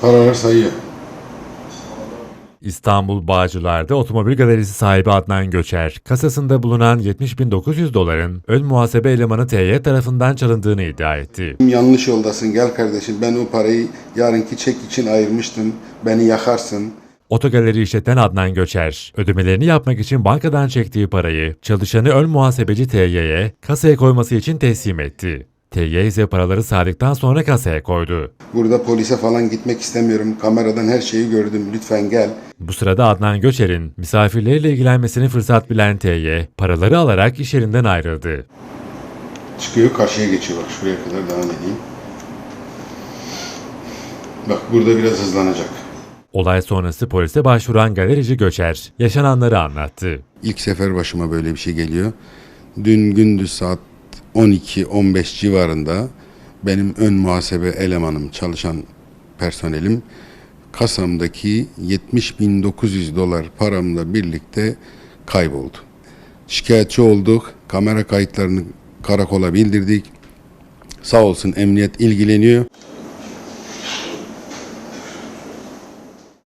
Paralar sayıyor. İstanbul Bağcılar'da otomobil galerisi sahibi Adnan Göçer, kasasında bulunan 70.900 doların ön muhasebe elemanı TY tarafından çalındığını iddia etti. Yanlış yoldasın gel kardeşim ben o parayı yarınki çek için ayırmıştım. Beni yakarsın. Otogaleri işleten Adnan Göçer, ödemelerini yapmak için bankadan çektiği parayı çalışanı ön muhasebeci TY'ye kasaya koyması için teslim etti. TY ise paraları saydıktan sonra kasaya koydu. Burada polise falan gitmek istemiyorum. Kameradan her şeyi gördüm. Lütfen gel. Bu sırada Adnan Göçer'in misafirleriyle ilgilenmesini fırsat bilen TY, paraları alarak iş yerinden ayrıldı. Çıkıyor karşıya geçiyor bak şuraya kadar devam edeyim. Bak burada biraz hızlanacak. Olay sonrası polise başvuran galerici Göçer, yaşananları anlattı. İlk sefer başıma böyle bir şey geliyor. Dün gündüz saat 12-15 civarında benim ön muhasebe elemanım, çalışan personelim kasamdaki 70.900 dolar paramla birlikte kayboldu. Şikayetçi olduk, kamera kayıtlarını karakola bildirdik. Sağ olsun emniyet ilgileniyor.